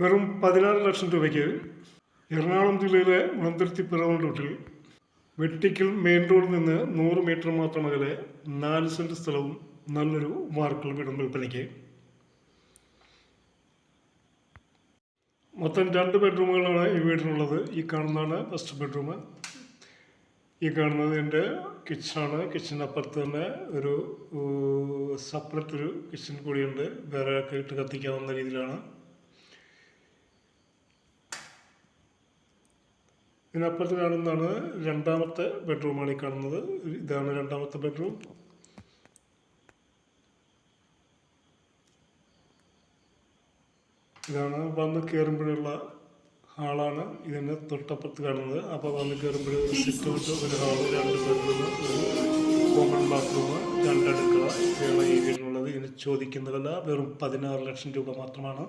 വെറും പതിനാറ് ലക്ഷം രൂപയ്ക്ക് എറണാകുളം ജില്ലയിലെ മുളന്തുരുത്തി പിറവം റൂട്ടിൽ വെട്ടിക്കൽ മെയിൻ റോഡിൽ നിന്ന് നൂറ് മീറ്റർ മാത്രം അകലെ നാല് സെന്റ് സ്ഥലവും നല്ലൊരു വാർക്കൽ വീടും വിൽപ്പനയ്ക്ക്. മൊത്തം രണ്ട് ബെഡ്റൂമുകളാണ് ഈ വീടിനുള്ളത്. ഈ കാണുന്നതാണ് ഫസ്റ്റ് ബെഡ്റൂം. ഈ കാണുന്നത് എന്റെ കിച്ചണാണ്. കിച്ചണിന്റെ അപ്പുറത്ത് തന്നെ ഒരു സെപ്പറേറ്റ് ഒരു കിച്ചൺ കൂടിയുണ്ട്. വേറെ ഒക്കെ ഇട്ട് കത്തിക്കാവുന്ന രീതിയിലാണ്. ഇതിനപ്പുറത്ത് കാണുന്നതാണ് രണ്ടാമത്തെ ബെഡ്റൂമാണ് ഈ കാണുന്നത്. ഇതാണ് രണ്ടാമത്തെ ബെഡ്റൂം. ഇതാണ് വന്ന് കയറുമ്പോഴുള്ള ഹാളാണ് ഇതിന് തൊട്ടപ്പുറത്ത് കാണുന്നത്. അപ്പോൾ വന്ന് കയറുമ്പോൾ ഒരു സിറ്റ് ഔട്ട് ഒരു ഹാൾ രണ്ട് ബെഡ്റൂം ഒരു കോമൺ ബാത്റൂം രണ്ടടുക്കള ഇവയാണ് ഈ ഇതിന് ചോദിക്കുന്ന വില വെറും പതിനാറ് ലക്ഷം രൂപ മാത്രമാണ്.